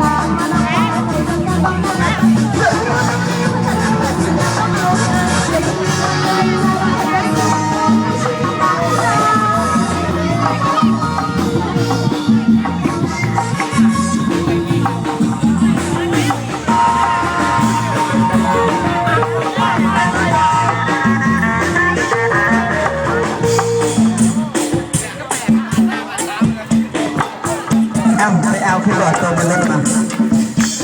ตามา เอาขึ้นรถตัวบนรถมา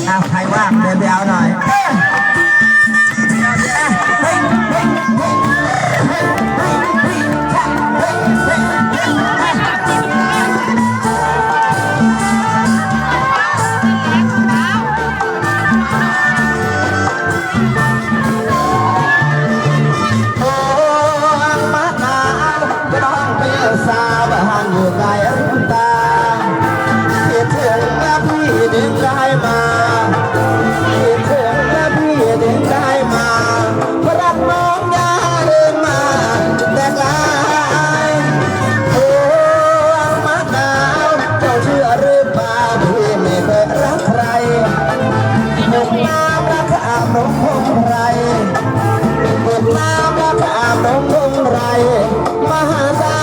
เอาใครว่างเดินไปเอาหน่อยเฮ้ยเฮ้ยเฮ้ยเฮ้ามน้องได้แล้ต้องพงไร มหา